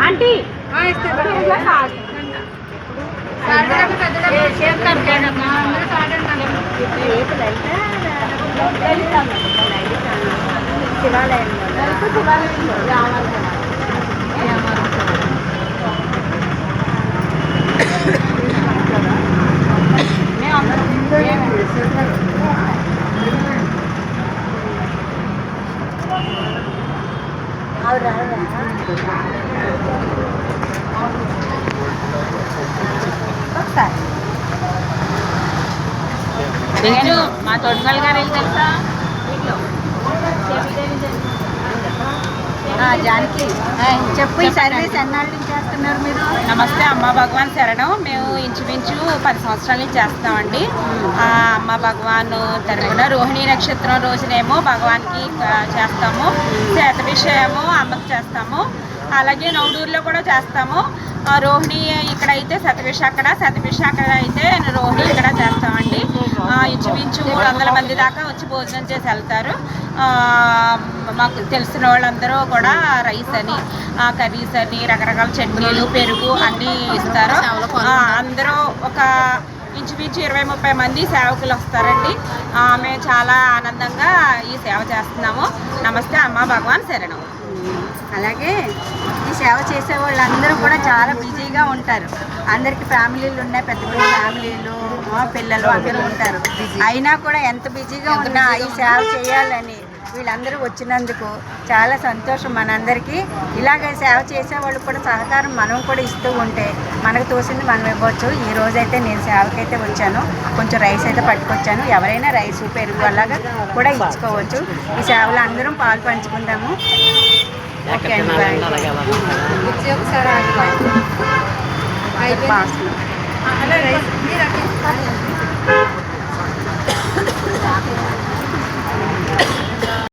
Aunty శివాలయం శివాలయం రావాలి తెలుసు మా తోటకల్ గారు ఏం తెలుసా? జానకి. చెప్పు ఈ సర్వీస్ ఎన్నాళ్ళ చేస్తున్నారు మీరు? నమస్తే అమ్మ భగవాన్ శరణం. మేము ఇంచుమించు పది సంవత్సరాల నుంచి చేస్తామండి అమ్మ భగవాన్ తరపున రోహిణి నక్షత్రం రోజునేమో భగవాన్కి ఆ, చేస్తాము. శతభిషేమో అమ్మకు చేస్తాము. అలాగే నవడూరులో కూడా చేస్తాము. రోహిణి రోహిణి ఇక్కడైతే శతభిష అక్కడ శతభిష అక్కడ అయితే రోహిణి ఇక్కడ చేస్తామండి. ఇంచుమించు మూడు వందల మంది దాకా వచ్చి భోజనం చేసి వెళ్తారు. మాకు తెలిసిన వాళ్ళందరూ కూడా రైస్ అని ఆ, కర్రీస్ అని రకరకాల చట్నీలు పెరుగు అన్నీ ఇస్తారు. అందరూ ఒక ఇంచుమించు ఇరవై ముప్పై మంది సేవకులు వస్తారండి. మేము చాలా ఆనందంగా ఈ సేవ చేస్తున్నాము. నమస్తే అమ్మ భగవాన్ శరణం. అలాగే ఈ సేవ చేసే వాళ్ళందరూ కూడా చాలా బిజీగా ఉంటారు. అందరికి ఫ్యామిలీలు ఉన్నాయి పెద్ద పెద్ద ఫ్యామిలీలు పిల్లలు అందరూ ఉంటారు. అయినా కూడా ఎంత బిజీగా ఉన్నా ఈ సేవ చేయాలని వీళ్ళందరూ వచ్చినందుకు చాలా సంతోషం మనందరికీ. ఇలాగే సేవ చేసే వాళ్ళు కూడా సహకారం మనం కూడా ఇస్తూ ఉంటే మనకు తోసింది మనం ఇవ్వచ్చు. ఈ రోజైతే నేను సేవకైతే వచ్చాను. కొంచెం రైస్ అయితే పట్టుకొచ్చాను. ఎవరైనా రైస్ పెరుగు అలాగా కూడా ఇచ్చుకోవచ్చు. ఈ సేవలో అందరం పాలు పంచుకుందాము. ఓకే అండి ఒకసారి